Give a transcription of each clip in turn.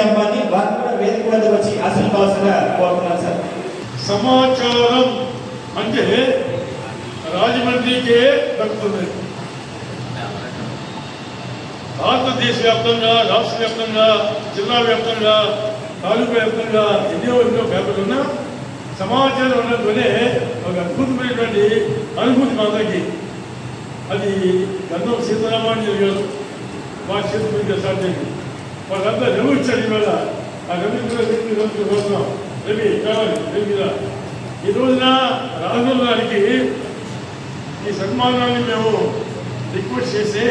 అమ్మాని వారు కూడా వేదిక వచ్చి ఆశీర్వాదంగా కోరుతున్నాను సార్. సమాచారం అంటే రాజమండ్రికే దక్కుతుంది. భారతదేశ వ్యాప్తంగా రాష్ట్ర వ్యాప్తంగా జిల్లా వ్యాప్తంగా తాలూకా వ్యాప్తంగా ఎన్నో ఎన్నో పేపర్లు ఉన్నా సమాచారం ఉన్నందునే ఒక అద్భుతమైనటువంటి అనుభూతి మాత్రకి. అది గంధం సీతారామాన్ని గారు మా చేతి సాధ్యం. స్టార్ట్ వాళ్ళంతా రవి వచ్చారు ఈవేళ ఆ రవి కూడా వ్యక్తి కోరుతున్నాం రవి కావాలి. రవి ఈ రోజున రాహుల్ గారికి ఈ సన్మానాన్ని మేము రిక్వెస్ట్ చేస్తే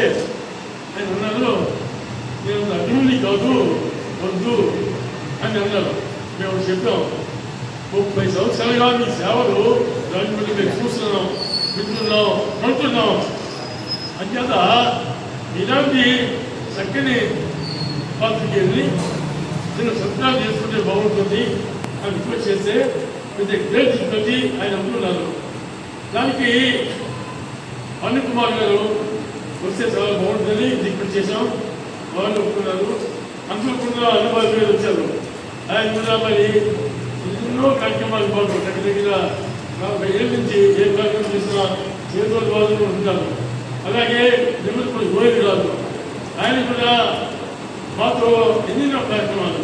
నేను అన్నారు నేను అభివృద్ధి కాదు వద్దు అని అన్నారు. మేము చెప్పాం. ముప్పై సంవత్సరాలుగా మీ సేవలు రాజమండ్రి మేము చూస్తున్నాం వింటున్నాం పడుతున్నాం అంచేత ఇలాంటి చక్కని పాత్రికేయుల్ని చిన్న సత్కారం చేసుకుంటే బాగుంటుంది అని రిక్వెస్ట్ చేస్తే విత్ గ్రేట్ డిఫికల్టీ ఆయన అంటున్నారు దానికి అనిల్ కుమార్ గారు వస్తే చాలా బాగుంటుందని రిక్వెస్ట్ చేశాం. వాళ్ళు ఒప్పుకున్నారు. అనుకోకుండా కూడా అనుభవం మీద వచ్చారు. ఆయన కూడా మరి ఎన్నో కార్యక్రమాలు పాల్గొన్నారు. దగ్గర దగ్గర నలభై ఏళ్ళ నుంచి ఏ కార్యక్రమం చేసినా ఏదో వాళ్ళు ఉంటారు అలాగే నిమిత్తులు గోయలు రాదు ఆయన కూడా మాతో ఎన్నెన్నో కార్యక్రమాలు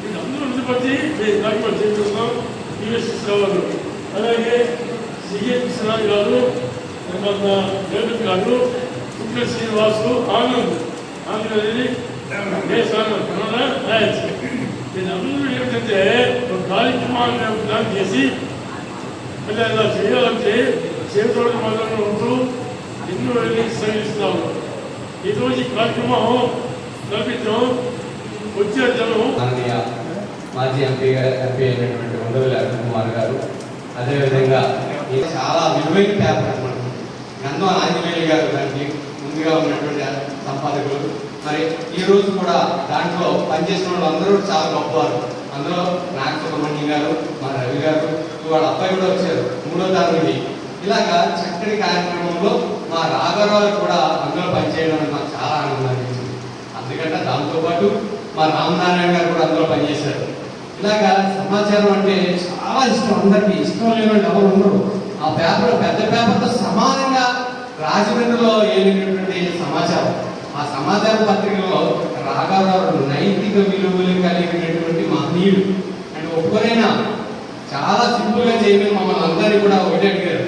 వీళ్ళందరూ ఉండిపోతే మేము కార్యక్రమాలు చేస్తున్నాం యూఎస్ఎస్ కావాలి అలాగే సిఎస్ విశ్వనాథ్ గారు తర్వాత రేవంత్ గారు చుక్క శ్రీనివాసు ఆనంద్ ఆనంద్ అనేది ఎస్ ఆనంద్ అవునా? Right. వీళ్ళందరూ ఏమిటంటే ఒక కార్యక్రమాన్ని మేము ప్లాన్ చేసి ఇలా ఇలా చేయాలంటే చేతులు మొదలు ఉంటూ ఎన్నో వెళ్ళి సాగిస్తున్నాము ఈరోజు ఈ కార్యక్రమం నడిపించడం వచ్చే జనం మాననీయ మాజీ ఎంపీ గారు ఎంపీ అయినటువంటి ఉండవల్లి అరుణ్ కుమార్ గారు. అదేవిధంగా ఇది చాలా విలువైన పేపర్ అనమాట గంధం ఆంజనేయులు గారు దానికి ముందుగా ఉన్నటువంటి సంపాదకులు. మరి ఈ రోజు కూడా దాంట్లో పనిచేసిన వాళ్ళందరూ చాలా గొప్పవారు. అందులో నాగ సుబ్రహ్మణ్యం గారు మా రవి గారు వాళ్ళ అబ్బాయి కూడా వచ్చారు. మూడో తరగతి ఇలాగా చక్కటి కార్యక్రమంలో మా రాఘవరావు కూడా అందులో పనిచేయడం నాకు చాలా ఆనందాన్ని ఎందుకంటే దాంతోపాటు మా రామనారాయణ గారు కూడా అందులో పనిచేశారు. ఇలాగా సమాచారం అంటే చాలా ఇష్టం. అందరికీ ఇష్టం లేని వాళ్ళు ఎవరు ఉండరు. ఆ పేపర్ పెద్ద పేపర్తో సమానంగా రాజమండ్రిలో ఏలినటువంటి సమాచారం. ఆ సమాచార పత్రికలో రాఘవరావు నైతిక విలువలు కలిగినటువంటి మహనీయుడు. అండ్ ఒక్కరైనా చాలా సింపుల్గా చేయమని మమ్మల్ని అందరినీ కూడా ఒకటి అడిగారు.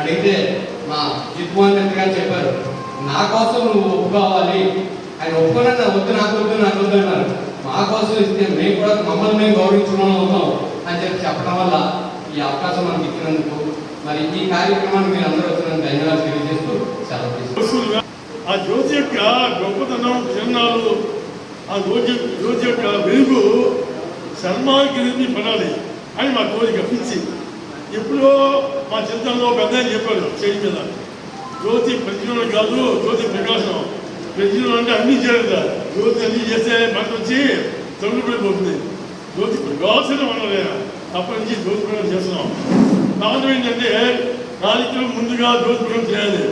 అడిగితే మా జిత్మోహన్ రెడ్డి గారు చెప్పారు నా కోసం నువ్వు ఒప్పుకోవాలి. ఆయన ఒప్పుకోనన్నా వద్దు నాకు వద్దు నాకు వద్దు అన్నారు మా కోసం ఇస్తే మేము కూడా మమ్మల్ని మేము గౌరవించడం అవుతాం అని చెప్పి చెప్పడం వల్ల ఈ అవకాశం మనకి ఇచ్చినందుకు మరి ఈ కార్యక్రమాన్ని మీరు అందరూ వచ్చినందుకు ధన్యవాదాలు తెలియజేస్తూ సెలవు ఆ జ్యోతి యొక్క గొప్పతనం చిహ్నాలు ఆ రోజు జ్యోతి యొక్క వెలుగు సన్మానికి పడాలి అని మా కోరిక పిచ్చి ఎప్పుడో మా చిత్రంలో పెద్ద చెప్పాడు చేయి మీద. జ్యోతి ప్రజ్ఞనం కాదు జ్యోతి ప్రకాశం. ప్రజ్ఞనం అంటే అన్ని చేయలేదు జ్యోతి అన్ని చేస్తే మనకు వచ్చి తొమ్మిది పడిపోతుంది జ్యోతి ప్రకాశనం అన్నదే అప్పటి నుంచి జ్యోతి ప్రయోగం చేస్తున్నాం. కారణం ఏంటంటే రాజకీయం ముందుగా జ్యోతి ప్రయోగం చేయాలి.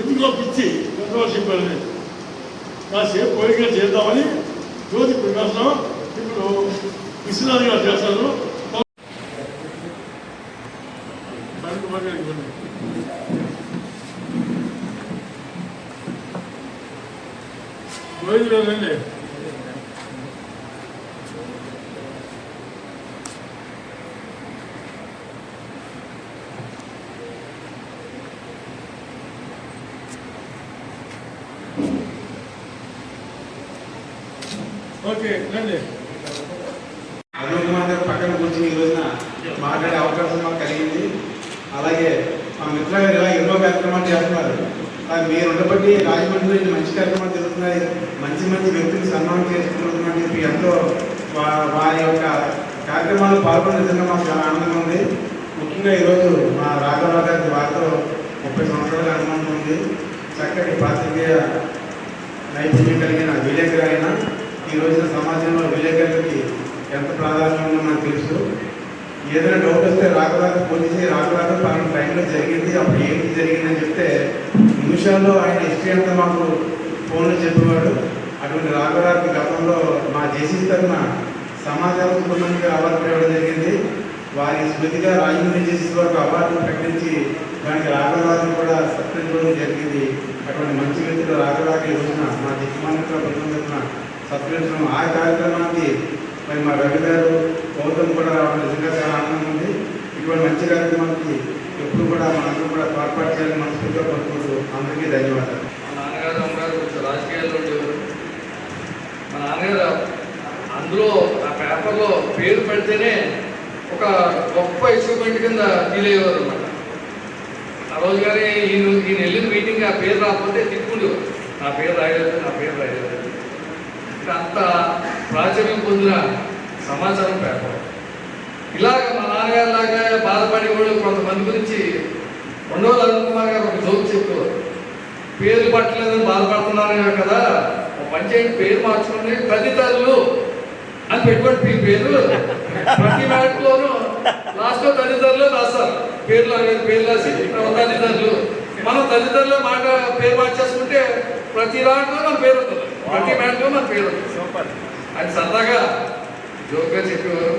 ఎందుకో పిచ్చి? ఎంతో చెప్పారు కాసేపు కోరిక చేద్దామని జ్యోతి ప్రకాశం ఇప్పుడు విశ్వనాథ్ గారు చేస్తారు. బ్యాంకు రాజమండ్రిలో ఇన్ని మంచి కార్యక్రమాలు జరుగుతున్నాయి. మంచి మంచి వ్యక్తులు సన్మానం చేసుకుంటున్నామని చెప్పి ఎంతో వా- వారి యొక్క కార్యక్రమాలు పాల్గొన్న నిజంగా మాకు చాలా ఆనందంగా ఉంది. ముఖ్యంగా ఈరోజు మా రాఘవరావు గారికి వారితో ముప్పై సంవత్సరాల అనుభవం ఉంది. చక్కటి పాత్రికేయ నైపుణ్యం కలిగిన విలేకరు అయినా ఈ రోజున సమాజంలో విలేకరులకి ఎంత ప్రాధాన్యం ఉందో మనకు తెలుసు. ఏదైనా డౌట్ వస్తే రాకరాక ఫోన్ చేసి రాకరాక పలానా టైంలో జరిగింది అప్పుడు ఏంటి జరిగిందని చెప్తే నిమిషాల్లో ఆయన హిస్టరీ అంతా మాకు ఫోన్లో చెప్పేవాడు. అటువంటి రాక రాక గతంలో మా జేసీ తరఫున సమాచారం సంబంధించి అవార్డు ఇవ్వడం జరిగింది. వారి స్మృతిగా రాజమండ్రి జేసీ వరకు అవార్డును ప్రకటించి దానికి రాఘవరావుని కూడా సత్కరించడం జరిగింది. అటువంటి మంచి వ్యక్తులు రాఘవరావుకి ఈ రోజున మా దిక్కుమానిక బృందం తరఫున సత్కరించడం ఆ కార్యక్రమానికి మరి మా రవి గారు గౌతమ్ కూడా నిజంగా చాలా ఆనందంగా ఉంది. ఇటువంటి మంచి కార్యక్రమానికి ఎప్పుడు కూడా మనందరూ కూడా పాల్పాటు చేయాలని మనస్ఫూర్తిగా కోరుకుంటూ అందరికీ ధన్యవాదాలు. మా నాన్నగారు అమ్మగారు కొంచెం రాజకీయాల్లో ఉండేవారు. మా నాన్నగారు అందులో ఆ పేపర్లో పేరు పెడితేనే ఒక గొప్ప అచీవ్మెంట్ కింద ఫీల్ అయ్యేవారు అనమాట ఆ రోజు కానీ ఈయన ఈయన వెళ్ళిన మీటింగ్ ఆ పేరు రాకపోతే తిట్టుకుండేవారు. నా పేరు రాయలేదు నా పేరు రాయలేదు. ఇంకా అంత ప్రాచుర్యం పొందిన సమాచారం పేపర్. ఇలాగ మా నాన్నగారు లాగా బాధపడే వాళ్ళు కొంతమంది గురించి రెండో అరుణ్ కుమార్ గారు ఒక జోక్ చెప్పేవారు. పేర్లు పట్టలేదని బాధపడుతున్నారు కదా ఒక పంచాయతీ పేరు మార్చుకోండి తదితరులు అని పెట్టుకోండి మీ పేరు. ప్రతి మ్యాట్లోనూ లాస్ట్లో తల్లిదండ్రులు రాస్తారు. పేర్లు అనేది పేర్లు రాసి తల్లిదండ్రులు మనం తల్లిదండ్రులు మాట పేరు మార్చేసుకుంటే ప్రతి దాంట్లో మన పేరు ఉంటుంది. ప్రతి మ్యాట్లో మన పేరు ఉంటుంది. అది సరదాగా జోక్గా చెప్పేవారు.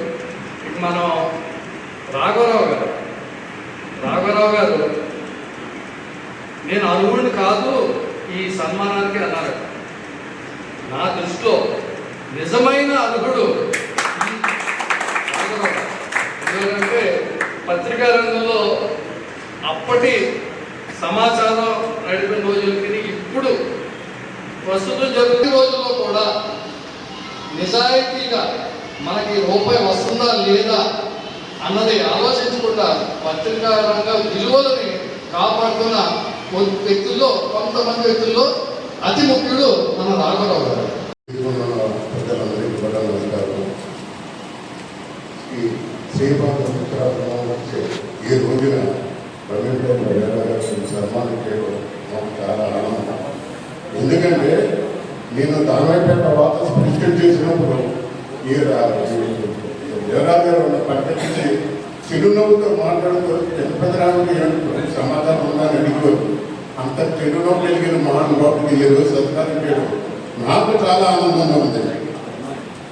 ఇక మనం రాఘవరావు గారు రాఘవరావు గారు నేను అర్హుడిని కాదు ఈ సన్మానానికి అన్నారు. నా దృష్టిలో నిజమైన అర్హుడు ఎందుకంటే పత్రికా రంగంలో అప్పటి సమాచారం నడిపిన రోజులకి ఇప్పుడు ప్రస్తుతం జరుగుతున్న రోజుల్లో కూడా నిజాయితీగా మనకి రూపాయి వస్తుందా లేదా అన్నది ఆలోచించకుండా పత్రికా రంగ విలువలని కాపాడుతున్న వ్యక్తుల్లో కొంతమంది వ్యక్తుల్లో అతి ముఖ్యుడు మన రాఘవరావు గారు. ఈ శ్రీపాద పుత్రాలు వచ్చే ఈ రోజున రవీంద్ర గారిని సన్మానం చేయడం మాకు చాలా ఆనందం. ఎందుకంటే నేను దానమైపేట తర్వాత ప్రెసిడెంట్ చేసినప్పుడు ఈ దేవరాజు గారు ఉన్న పక్కకి చిరునవ్వుతో మాట్లాడుతూ పెద్దరానికి సమాధానం ఉందని అడిగారు అంత చిరునవ్వు కలిగిన మహానుభావుడికి ఈ రోజు సత్కారం చేయడం నాకు చాలా ఆనందంగా ఉంది.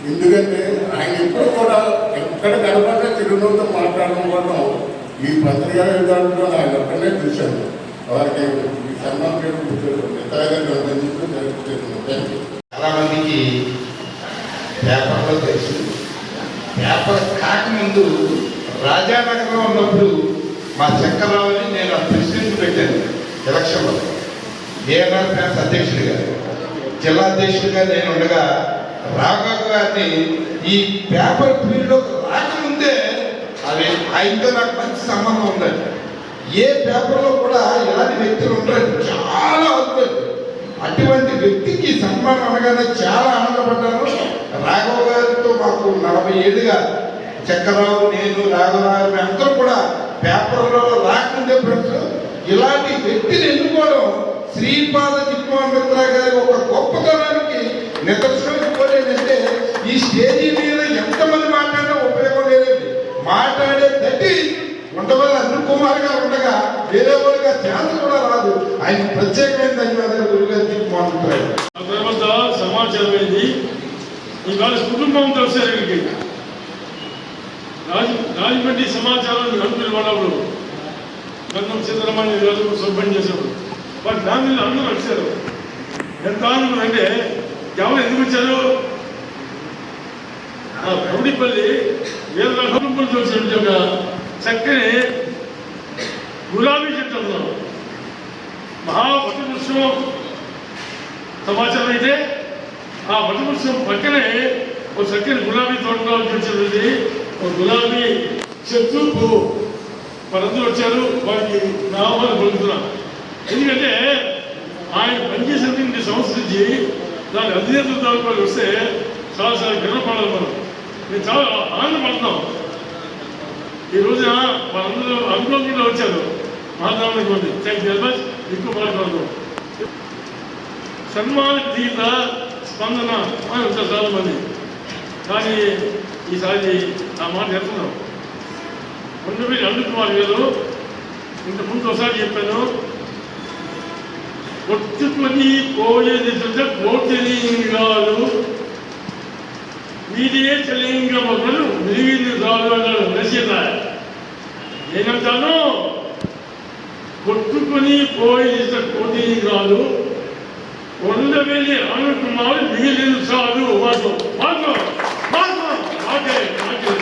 ఎందుకంటే ఆయన ఇప్పుడు కూడా ఎక్కడ కనపడ్డా చిరునవ్వుతో మాట్లాడడం వల్ల ఈ పత్రికా విధానంలో ఆయన ఒక్కనే చూశాను. వారికి ఈ చాలా మందికి పేపర్లో తెలుసు. పేపర్ కాకముందు రాజానగర్లో ఉన్నప్పుడు మా చక్రరావుని నేను ప్రెసిడెంట్ పెట్టాను ఎలక్షన్లో. ఏఆర్ఆర్ ఫ్యాన్స్ అధ్యక్షుడిగా జిల్లా అధ్యక్షుడిగా నేను ఉండగా రాఘవ్ గారిని ఈ పేపర్ ఫీల్డ్లోకి రాకముందే అది ఆయనతో నాకు మంచి సంబంధం ఉందండి. ఏ పేపర్లో కూడా ఇలాంటి వ్యక్తులు ఉంటారు చాలా అద్భుతం. అటువంటి వ్యక్తికి సన్మానం అనగానే చాలా ఆనందపడ్డాను. రాఘవ గారితో మాకు నలభై ఏళ్ళుగా చక్రరావు నేను రాఘవరావు అందరూ కూడా పేపర్లో రాకముందే ఫ్రెండ్స్ ఇలాంటి వ్యక్తిని ఎన్నుకోవడం శ్రీపాద చిత్మామిత్ర గారి ఒక గొప్పతనానికి నిదర్శనం ఇవ్వలేదంటే ఈ స్టేజీ మీద ఎంతమంది మాట్లాడినా ఉపయోగం లేదండి. మాట్లాడే తట్టి కొంతమంది అరుణ్ కుమార్ గారు ఉండగా వేరే వాళ్ళగా ఛాన్స్ కూడా రాదు. ఆయన ప్రత్యేకమైన ధన్యవాదాలు గురుగారు చిత్మామిత్ర ఆ తర్వాత సమాచారం ఏంటి ఇవాళ కుటుంబంతో వచ్చారు ఇక్కడికి రాజ రాజమండ్రి సమాచారం నలుగురు వాళ్ళప్పుడు గంధం సీతారామాన్ని ఈరోజు శుభ్రం చేశారు. వారి ఫ్యామిలీలో అందరూ వచ్చారు ఎంత ఆనందం అంటే ఎవరు ఎందుకు వచ్చారు? ఆ ప్రౌడిపల్లి వేరే కుటుంబంతో వచ్చినట్టు ఒక చక్కని గులాబీ చెట్టు ఉన్నాం సమాచారం అయితే ఆ వటవృక్షం పక్కనే ఒక చక్కని గులాబీ తోటలో వచ్చింది ఒక గులాబీ చెట్టు పువ్వు వారందరూ వచ్చారు. వారికి నామాలు పలుకుతున్నా ఎందుకంటే ఆయన పనిచేసినటువంటి సంస్థ నుంచి దాని అధినేతలు తాలూకాలు వస్తే చాలా చాలా గర్వపడాలి మనం. మేము చాలా ఆనందపడుతున్నాం ఈ రోజున అందులో అనుకోకుండా వచ్చారు. మాట్లాడడానికి ఉంది థ్యాంక్ యూ వెరీ మచ్ ఎక్కువ మాట్లాడదాం సన్మాన తీత స్పందన. అని ఉంటారు చాలా మంది కానీ ఈసారి ఆ మాట చెప్తున్నాం. రెండు మీరు అల్లు కుమార్ గారు ఇంత ముందు ఒకసారి చెప్పాను. కొట్టుకొని పోయేది కోటిలింగాలు విదేశలింగములు మిగిలిన రాళ్ళు రచయిత నేనంటాను కొట్టుకొని పోయేది కోటిలింగాలు కొండవెల్లి అనుకుమారు మిగిలిన చాలు వాడు మాకు మాకు మాకే మాకే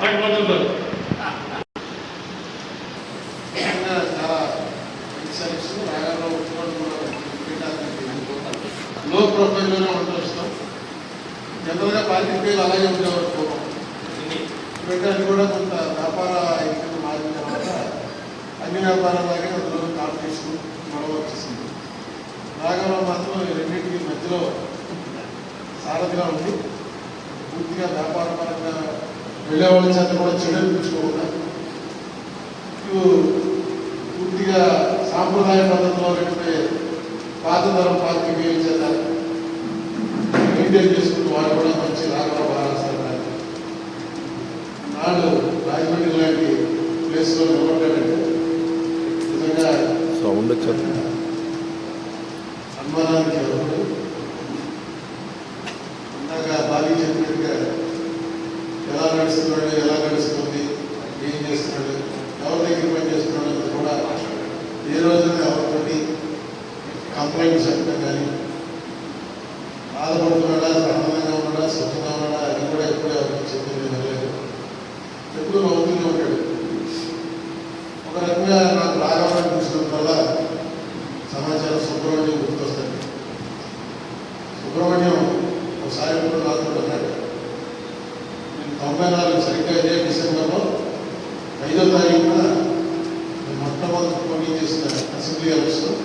నాకు మాట్లాడతారు మంచి సర్వీస్ రాగారావు ఉద్యోగం కూడా పెట్టాలని లో ప్రొఫైల్లోనే ఉండడం ఇష్టం జనరల్గా అలాగే ఉండేవారు పూర్వం కూడా. కొంత వ్యాపార ఎక్కువ మారిన తర్వాత అన్ని వ్యాపారాలాగే అందులో కాంపిటీషన్ గొడవ వచ్చేసింది. మాత్రం రెండింటికి మధ్యలో సారథిగా ఉంది పూర్తిగా వ్యాపార పరంగా వెళ్ళేవాళ్ళ చేత కూడా చెడు పూర్తిగా సాంప్రదాయ పద్ధతిలో నడిపే పాత తరం పాత్రికేయుల చేత మెయింటైన్ చేసుకుంటూ కూడా మంచి రాఘవ బాగా నాడు రాజమండ్రి లాంటి ప్లేస్లో నిలబడ్డాడంటే నిజంగా సౌండ్ వచ్చేది సన్మానానికి అర్హుడు ఇందాక బాగా చెప్పినట్టుగా ఎలా నడుస్తున్నాడు ఎలా నడుస్తుంది ఏం చేస్తున్నాడు ఎవరి దగ్గర పని చేస్తున్నాడు అన్నది కూడా ఏ రోజున ఎవరితోటి కంప్లైంట్స్ చెప్పడం కానీ బాధపడుతున్నాడా ఆనందంగా ఉన్నాడా సుఖంగా ఉన్నాడా అది కూడా ఎప్పుడు ఎవరికి చెప్పింది వెళ్ళలేదు ఎప్పుడు నవ్వుతూనే ఉంటాడు ఒక రకంగా నాకు రాఘవాన్ని చూసినప్పుడల్లా సమాచారం సుబ్రహ్మణ్యం గుర్తొస్తుంది సుబ్రహ్మణ్యం ఒకసారి ఎప్పుడు నాతో అన్నాడు నేను తొంభై నాలుగు సరిగ్గా ఇదే డిసెంబర్లో ఐదో తారీఖున నేను మొట్టమొదటి పోటీ చేసిన అసెంబ్లీ ఎలక్షన్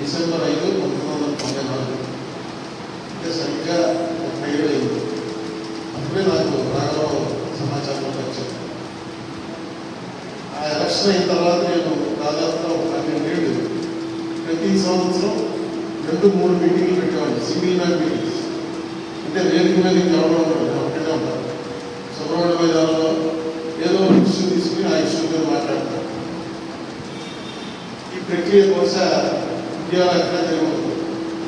డిసెంబర్ ఐదు పంతొమ్మిది వందల తొంభై నాలుగు. అంటే సరిగ్గా ముప్పై ఏడు అయింది. అప్పుడే నాకు రాఘవ సమాచారం వచ్చింది ఆ ఎలక్షన్ అయిన తర్వాత నేను దాదాపుగా ఒక పన్నెండేళ్ళు ప్రతి సంవత్సరం రెండు మూడు మీటింగ్లు పెట్టేవాడిని సింగిల్ మ్యాన్ మీటింగ్స్. అంటే వేదిక మీద ఎవరో ఉంటాడు సుబ్రహ్మణ్య మైదానంలో ఇష్యూ తీసుకుని ఆ ఇష్యూ మీద మాట్లాడతాను ఈ ప్రక్రియ బహుశా ఉద్యోగాలు ఎక్కడ జరగదు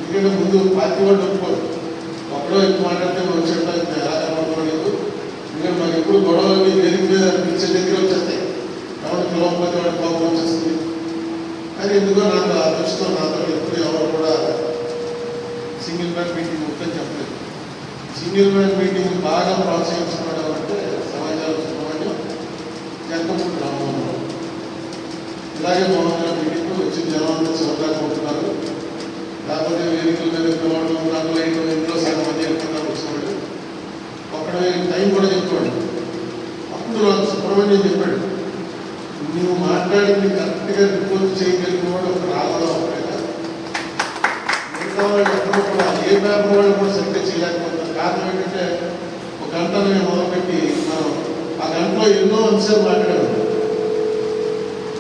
ఎందుకంటే ముందు పార్టీ వాళ్ళు ఒప్పుకోరు. ఒకడో ఎక్కువ మాట్లాడితే మనం చెప్పడానికి ఎలా కనబడలేదు ఎందుకంటే మనకి ఎప్పుడు గొడవలు వేదిక మీద పిలిచే దగ్గర వచ్చేస్తాయి. ఎవరు పిలవకపోతే వాడు కోపం వచ్చేస్తుంది. కానీ ఎందుకో నాకు ఆ దృష్టిలో నాతో ఎప్పుడు ఎవరు కూడా సింగిల్ మ్యాన్ మీటింగ్ ఉందని చెప్పలేదు. సింగిల్ మ్యాన్ మీటింగ్ బాగా ప్రోత్సహించుకోవడం అంటే సమాజంలో సుబ్రహ్మణ్యం గ్రామంలో ఇలాగే మోహన్ గారు మీటింగ్ వచ్చిన జనాలు అంతా లేకపోతే వేదికల మీద పిలవడం రంగులు ఇంట్లో సగం మంది వెళ్తున్నారు వచ్చినవాడు అక్కడ టైం కూడా చెప్పాడు అప్పుడు నాకు సుబ్రహ్మణ్యం చెప్పాడు నువ్వు మాట్లాడింది కరెక్ట్గా రిపోర్ట్ చేయగలిగిన వాడు ఒక రాళ్ళలో ఒకటేగా మిగతా వాళ్ళు ఎక్కడో కూడా ఏ పేపర్ వాళ్ళు కూడా సరిగ్గా చేయలేకపోతున్నారు కారణం ఏంటంటే ఒక గంట మేము మొదలుపెట్టి మనం ఆ గంటలో ఎన్నో అంశం మాట్లాడదు.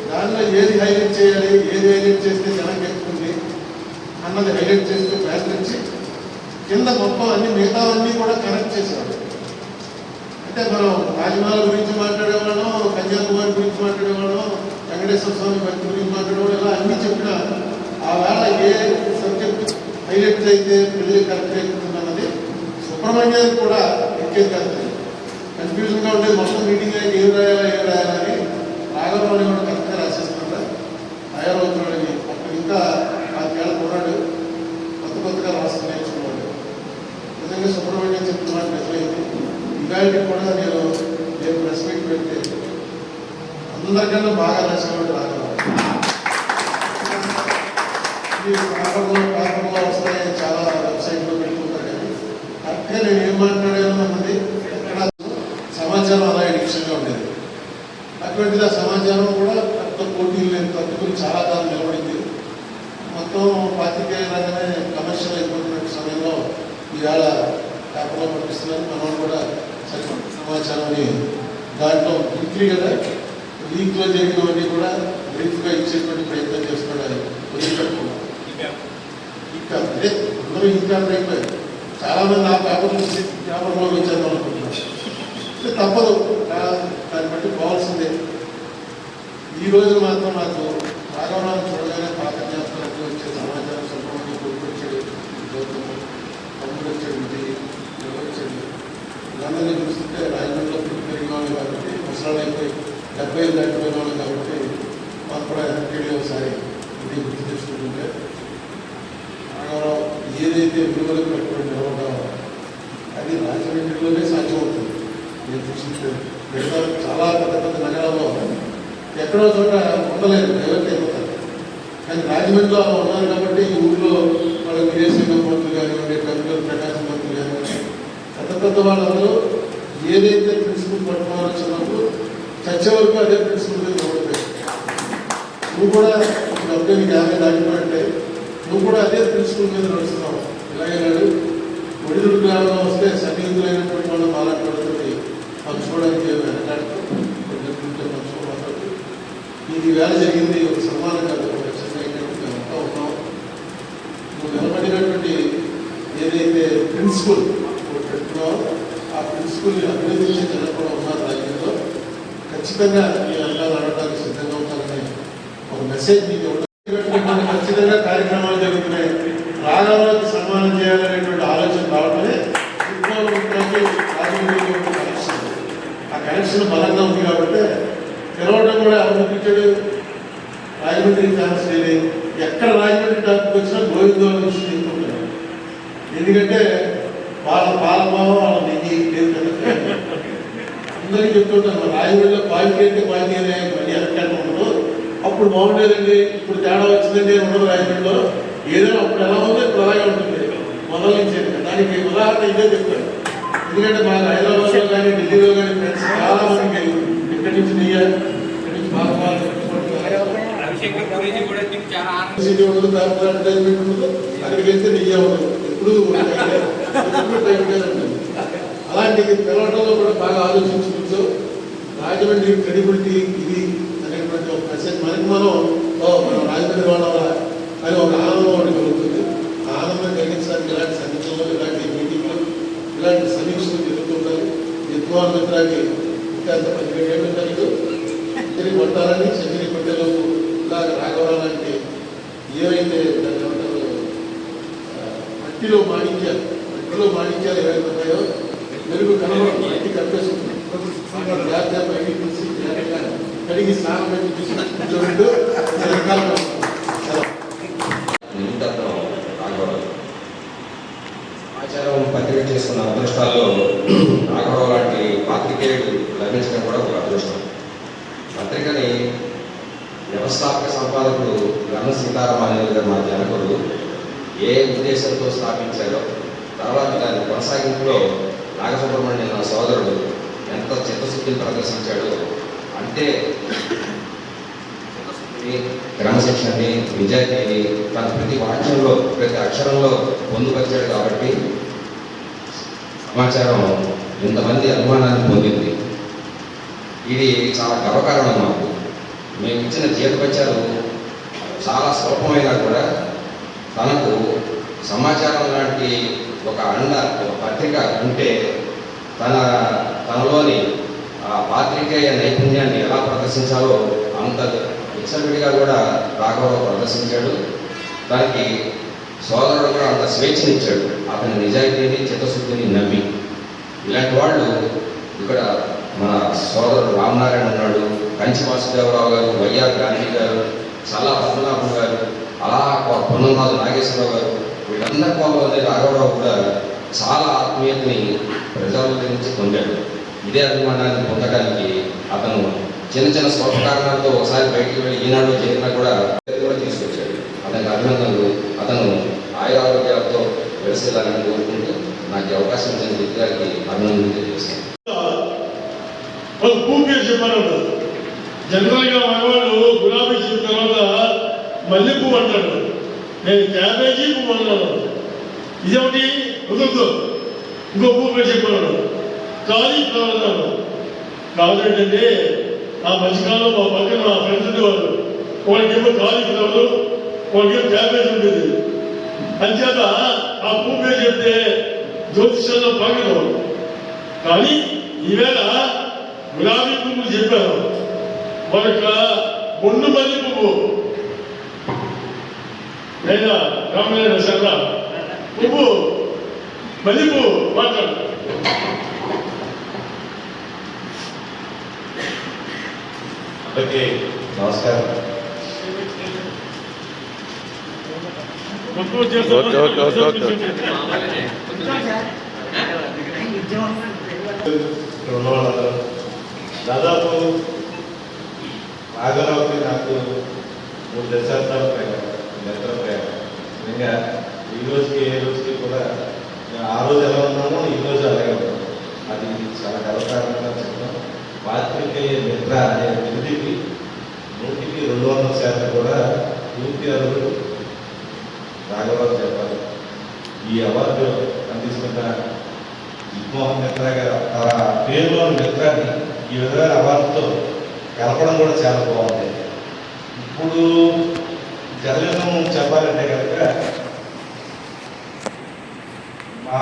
దానిలో ఏది హైలైట్ చేయాలి ఏది హైలైట్ చేస్తే జనం ఎక్కుతుంది అన్నది హైలైట్ చేస్తే ప్రయత్నించి కింద మొత్తం అన్ని మిగతావన్నీ కూడా కనెక్ట్ చేసేవాడు అంటే మనం రాజమాల గురించి మాట్లాడేవాళ్ళం కన్యాకుమారి గురించి మాట్లాడేవాళ్ళం వెంకటేశ్వర స్వామి భక్తి గురించి మాట్లాడేవాడు ఇలా అన్ని చెప్పినా ఆ వేళ ఏ సబ్జెక్ట్ హైలైట్ అయితే పెళ్ళి కరెక్ట్ అవుతుంది అన్నది సుబ్రహ్మణ్యానికి కూడా ఎక్కేది కాదు. కన్ఫ్యూజన్గా ఉండేది మొత్తం మీటింగ్ అయ్యి ఏం రాయాలా ఏం రాయాలా అని రాఘవరావు కూడా కరెక్ట్గా రాసేస్తున్నా తయారవుతున్నాడని అప్పుడు ఇంకా నాలుగేళ్ళ కొన్నాడు కొత్త కొత్తగా రాసి నేర్చుకున్నాడు. నిజంగా సుబ్రహ్మణ్యం చెప్పిన మాట నిజమైంది. ఇవాళ కూడా నేను నేను ప్రెస్ మీట్ పెడితే అందరికన్నా బాగా రాసేవాడు రాఘవరావు ఈ పేపర్లో పేపర్లో వస్తాయని చాలా వెబ్సైట్లో పెట్టుకుంటారు కానీ కరెక్ట్గా నేను ఏం మాట్లాడాను అన్నది ఎక్కడ సమాచారం అలా ఎడిక్షన్గా ఉండేది అభ్యర్థుల సమాచారం కూడా పెద్ద పోటీలు నేను తట్టుకుని చాలా కాలం నిలబడింది. మొత్తం పాత్రికేయ రంగమే కమర్షియల్ అయిపోతున్న సమయంలో ఈవేళ పేపర్లో పంపిస్తున్నారు మనం కూడా సమాచారం సమాచారాన్ని దాంట్లో వీక్లీ కదా వీక్లో జరిగినవన్నీ కూడా బ్రీఫ్గా ఇచ్చేటువంటి ప్రయత్నం చేస్తున్నాడు ఇంకా అదే అందరూ ఇంకా అయిపోయారు. చాలా మంది ఆ పేపర్ నుంచి పేపర్లో వచ్చారు అనుకుంటున్నారు. తప్పదు. ఈ మాత్రం నాకు రాఘవరావు చూడగానే పాత జ్ఞాపకాలకు వచ్చే సమాచారం అందరినీ చూస్తుంటే రాజమండ్రిలో పుట్టి పెరిగిన వాళ్ళు కాబట్టి ముసలాళ్ళు అయిపోయి డెబ్బై ఏళ్ళు దాటిపోయిన వాళ్ళు కాబట్టి మాకు కూడా వెనక్కి వెళ్ళి ఒకసారి ఇది గుర్తు చేసుకుంటుంటే ఆనాడు ఏదైతే విలువలకు పెట్టుబడి నిలబడ్డామో అది రాజమండ్రిలోనే సాధ్యమవుతుంది నేను చూసింది మిగతా చాలా పెద్ద పెద్ద నగరాల్లో ఎక్కడో చోట ఉండలేదు డైవర్ట్ అయిపోతారు కానీ రాజమండ్రిలో అలా ఉన్నారు కాబట్టి ఈ ఊళ్ళో వాళ్ళ విదేశీ మంత్రులు కానివ్వండి కంప్యూటర్ ప్రకాశం మంత్రులు కానివ్వండి పెద్ద పెద్ద వాళ్ళందరూ ఏదైతే ప్రిన్సిపల్ పట్టుకోవాలో వచ్చినప్పుడు చచ్చే వరకు అదే ప్రిన్సిపల్ మీద నిలబడిపోయారు నువ్వు కూడా డబ్బు నీకు యాభై దాటిపోయింటే నువ్వు కూడా అదే ప్రిన్సిపల్ మీద నడుస్తున్నావు. ఇలాగేనాడు ఒడిదుడు గ్రామంలో వస్తే సన్నిహితులైనటువంటి వాళ్ళు మాట్లాడుతుంది పంచుకోవడానికి వెనకాడుతూ పంచుకోవాలి ఇది వేళ జరిగింది ఒక సన్మానం కాదు ఉన్నాం. నువ్వు నిలబడినటువంటి ఏదైతే ప్రిన్సిపల్ పెట్టుకున్నావో ఆ ప్రిన్సిపల్ని అభినందించే జనం కూడా ఉన్నారు రాజ్యంలో ఖచ్చితంగా ఈ అంశాలు ఆడటానికి సిద్ధంగా ఉంటారని ఒక మెసేజ్ మీకు ఇవ్వడం ఖచ్చితంగా కార్యక్రమాలు జరుగుతున్నాయి. రాగాలకు సన్మానం చేయాలనేటువంటి ఆలోచన రావడమే కనెక్షన్. ఆ కనెక్షన్ బలంగా ఉంది కాబట్టి పిలవడం కూడా ఎవరు పిలిచాడు రాజమండ్రి ఛాన్స్ లేని ఎక్కడ రాజమండ్రి టాపిక్ వచ్చినా గోవిందో నుంచి ఎందుకంటే వాళ్ళ పాలభావం వాళ్ళ నెయ్యి కదా అందరికీ చెప్తుంటాను మరి రాజమండ్రిలో క్వాలిటీ అంటే అనే మళ్ళీ వెనకాల ఉండదు. అప్పుడు బాగుండేదండి ఇప్పుడు తేడా వచ్చిందండి ఉండదు రాజమండ్రిలో. ఏదైనా అప్పుడు ఎలా ఉందో ఇప్పుడు అలాగే ఉంటుంది. మొదలు నుంచి దానికి ఉదాహరణ ఇదే చెప్తాను. ఎందుకంటే మాకు హైదరాబాద్లో కానీ ఢిల్లీలో కానీ ఫ్రెండ్స్ చాలా మందికి ఇక్కడి నుంచి నెయ్యి ఇక్కడి నుంచి పాలపాలు సిటీ ఉండదు పేపర్ అడ్వర్టైజ్మెంట్ ఉండదు. అక్కడికి వెళ్తే నెయ్యి ఉండదు. ఎప్పుడు అలాంటి పిలవటంలో కూడా బాగా ఆలోచించుకుంటూ రాజమండ్రి క్రెడిబిలిటీ ఇది అనేటువంటి ఒక మెసేజ్ మనకి మనం మనం రాజమండ్రి వాళ్ళ అని ఒక ఆనందం ఒకటి కలుగుతుంది. ఆనందం కలిగించడానికి ఇలాంటి సన్నిహితులు ఇలాంటి మీటింగ్లు ఇలాంటి సమీక్షలు జరుగుతుంటాయి ఎక్కువ మిత్రానికి ఇంకా పదిహేడు ఏళ్ళు ఉంటారు చంద్రి కొట్టాలని చంద్రి కొట్టేలో ఇలాగ రాఘవరావు ఏవైతే దాన్ని ఏమంటారు మట్టిలో మాడి వేల ఇరవై ఏవైతే మెరుగు కనబడి మట్టి జాగ్రత్త పైకి జాగ్రత్తగా కడిగి స్నానం పెట్టి తీసి కూర్చోబెట్టు చలికాలం ఆచారం పత్రిక చేసుకున్న అదృష్టాల్లో రాఘవరావు లాంటి పాత్రికేయుడు లభించడం కూడా ఒక అదృష్టం. పత్రికని వ్యవస్థాపక సంపాదకుడు రమణ సీతారామాన్యులు గారు మా జనకుడు ఏ ఉద్దేశంతో స్థాపించారో తర్వాత దాని కొనసాగింపులో నాగసుబ్రహ్మణ్యం నా సోదరుడు ఎంత చిత్తశుద్ధిని ప్రదర్శించాడో. అంటే క్రమశిక్షణని నిజాయితీని తన ప్రతి వాక్యంలో ప్రతి అక్షరంలో పొందుపరిచాడు కాబట్టి సమాచారం ఇంతమంది అభిమానాన్ని పొందింది. ఇది చాలా గర్వకారణం మాకు. మేము ఇచ్చిన జీతపత్యాలు చాలా స్వల్పమైనా కూడా తనకు సమాచారం లాంటి ఒక అండ ఒక పత్రిక ఉంటే తన తనలోని ఆ పాత్రికేయ నైపుణ్యాన్ని ఎలా ప్రదర్శించాలో అంత విచ్చలవిడిగా కూడా రాఘవరావు ప్రదర్శించాడు. దానికి సోదరుడు కూడా అంత స్వేచ్ఛనిచ్చాడు. అతని నిజాయితీని చిత్తశుద్ధిని నమ్మి. ఇలాంటి వాళ్ళు ఇక్కడ మన సోదరుడు రామనారాయణ ఉన్నాడు కంచి వాసుదేవరావు గారు వైఆర్ గాంధీ గారు చాలా పద్మనాభం గారు అలా పొన్నంరాజు నాగేశ్వరరావు గారు వీళ్ళందరి కోపంలోనే రాఘవరావు కూడా చాలా ఆత్మీయతని ప్రజల నుంచి పొందాడు. ఇదే అభిమానాన్ని పొందడానికి అతను చిన్న చిన్న స్వల్ప కారణాలతో ఒకసారి బయటికి వెళ్ళి ఈనాడు చేరినా కూడా కూడా తీసుకొచ్చాడు. అతనికి అభినందనలు. అతను ఆయురారోగ్యాలతో వెలిసేలాగని కోరుకుంటూ నాకు అవకాశం ఇచ్చిన విద్యార్థి అభినందనలు తెలియజేస్తాను. జనరల్గా గులాబీ తర్వాత మల్లెపూ అంటాడు నేను క్యాబేజీ పువ్వు అన్నాను ఇదేమిటి? కుదరదు ఇంకో పువ్వు పేరు చెప్పాను కాలీఫ్లవర్ అన్నాను కాదంటే ఆ మధ్యకాలంలో మా పక్కన మా ఫ్రెండ్స్ ఉండేవారు వాళ్ళకేమో కాలీఫ్లవర్ వాళ్ళకేమో క్యాబేజ్ ఉండేది. అంచేత ఆ పువ్వు పేరు చెప్తే జ్యోతిషంలో బాగా కానీ ఈవేళ గులాబీ పువ్వు చెప్పారు. మరొక మొండు మల్లి పువ్వు. లేదా రామలేన శర్మ నువ్వు మదిపు మాట్లాడు అందరికీ నమస్కారం. దాదాపు నాగరావుకి నాకు మూడు దశాబ్దాలు పైగా నిద్ర ప్రేమ నిజంగా ఈ రోజుకి ఏ రోజుకి కూడా ఆ రోజు ఎలా ఉన్నామో ఈ రోజు అలాగే ఉన్నాం అది చాలా గర్వకారణంగా చెప్తాం పాత్రికేయ నిద్ర అనే విధికి నూటికి రెండు వందల శాతం కూడా పూర్తి అర్హులు రాఘవరావు చెప్పాలి ఈ అవార్డు అందిస్తున్న జిగ్మోహన్ మిత్ర గారు ఆ పేరులోని మిత్రాన్ని ఈ విధమైన అవార్డుతో కలపడం కూడా చాలా బాగుంది. ఇప్పుడు జర్నలిజం చెప్పాలంటే కనుక మా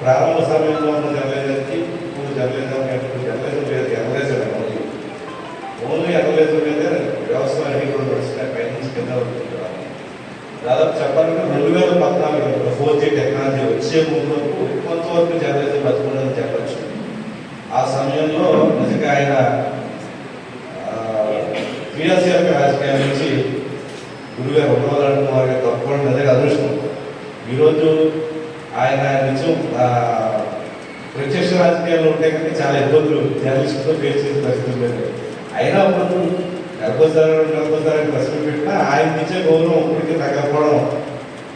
ప్రారంభ సమయంలో ఉన్న జర్నలిజంకి ఇప్పుడు జర్నలిజం ఇప్పుడు జర్నలిజం లేదు జర్నలిజం ఓన్లీ ఓన్లీ జర్నలిజం మీద వ్యవస్థ అన్ని కూడా నడుస్తున్నాయి పై నుంచి కింద దాదాపు చెప్పాలంటే రెండు వేల పద్నాలుగు ఫోర్ జీ టెక్నాలజీ వచ్చే ముందు కొంతవరకు జర్నలిజం బతుకున్నదని చెప్పచ్చు. ఆ సమయంలో నిజంగా ఆయన ఆ, క్రియాశీలక రాజకీయాల నుంచి గురుగారు ఉండవాలని కుమార్ గారు తప్పకుండా నిజంగా అదృష్టం. ఈరోజు ఆయన నిజం ప్రత్యక్ష రాజకీయాల్లో ఉంటే కనుక చాలా ఇబ్బందులు జర్నలిస్టులతో ఫేస్ చేసిన పరిస్థితులు లేదు అయినా ఇప్పుడు నెలకొస్తారు నెలకొస్తారని ప్రశ్న పెట్టినా ఆయన ఇచ్చే గౌరవం ఇప్పటికీ తగ్గకపోవడం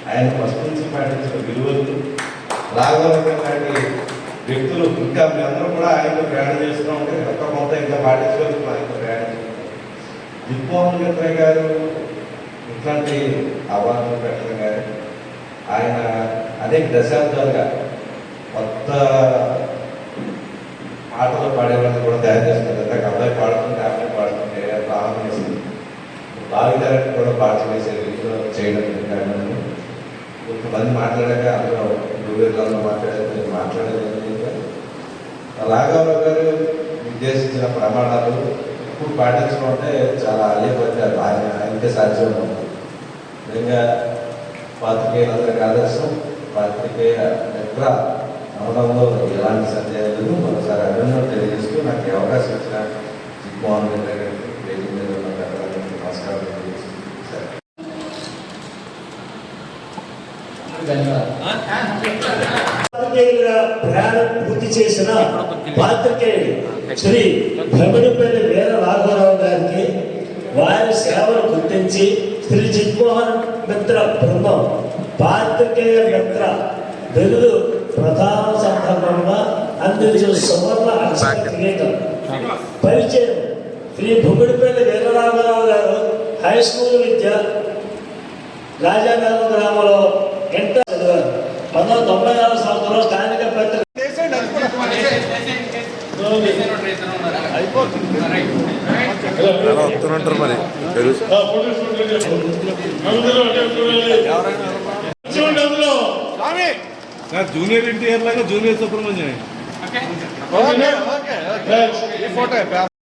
ఆయన ఫస్ట్ నుంచి పాటించిన విలువలు. రాఘవరావు లాంటి వ్యక్తులు ఇంకా మేమందరం కూడా ఆయన ప్రయాణం చేస్తున్నాం అంటే ఒక్క కొంత ఇంకా పాటించగలుగుతున్నాం ఆయన ప్రయాణం. చేస్తున్నాం. దిగ్మోహన్ మిత్ర గారు ఇట్లాంటి అవార్డులు పెట్టడం కానీ ఆయన అనేక దశాబ్దాలుగా కొత్త పాటలు పాడేవాళ్ళని కూడా తయారు చేస్తున్నారు. ఇందాక అబ్బాయి పాడుతుంటే అబ్బాయి పాడుతుంటే ఎంతో ఆనందం వేసింది బావిగారికి కూడా పాట వేసే చేయడం కారణం కొంతమంది మాట్లాడాక అందులో గురువుగారు మాట్లాడేది మాట్లాడేది మాట్లాడలేదు రాఘవరావు గారు నిర్దేశించిన ప్రమాణాలు ఇప్పుడు పాటించడం అంటే చాలా అయ్యపడ్డారు ఆయన ఆయనకే సాధ్యం. నిజంగా పాత్రికేయులందరికీ ఆదర్శం పాత్రికేయ మిత్ర అవడంలో ఎలాంటి సందేహం లేదు. మరోసారి అభినందనలు తెలియజేస్తూ నాకు అవకాశం ఇచ్చిన జిగ్మోహన్ రెడ్డి గారికి వేదిక మీద ఉన్న పెద్దలందరికీ నమస్కారం ప్రయాణం పూర్తి చేసిన పాత్రికేయుడు శ్రీ భ్రమణిపల్లి వీర రాఘవరావు గారికి వారి సేవలు గుర్తించి శ్రీ జిగ్మోహన్ మిత్ర బృందం పాత్రికేయ మిత్ర. బిరుదు ప్రధాన సందర్భంగా అందించిన సువర్ణ అక్షర పరిచయం. శ్రీ భూమిడిపేట వీరరాఘవరావు గారు హై స్కూల్ విద్య రాజానగరం గ్రామంలో ఎంత చదివారు. పంతొమ్మిది తొంభై నాలుగు సంవత్సరంలో స్థానిక పత్రిక వస్తున్నట్టు మరి అందరూ అటే చూడాలి చూడండి అందులో జూనియర్ ఎన్టీఆర్ లాగా జూనియర్ సుబ్రహ్మణ్యం ఓకేనా? రైట్.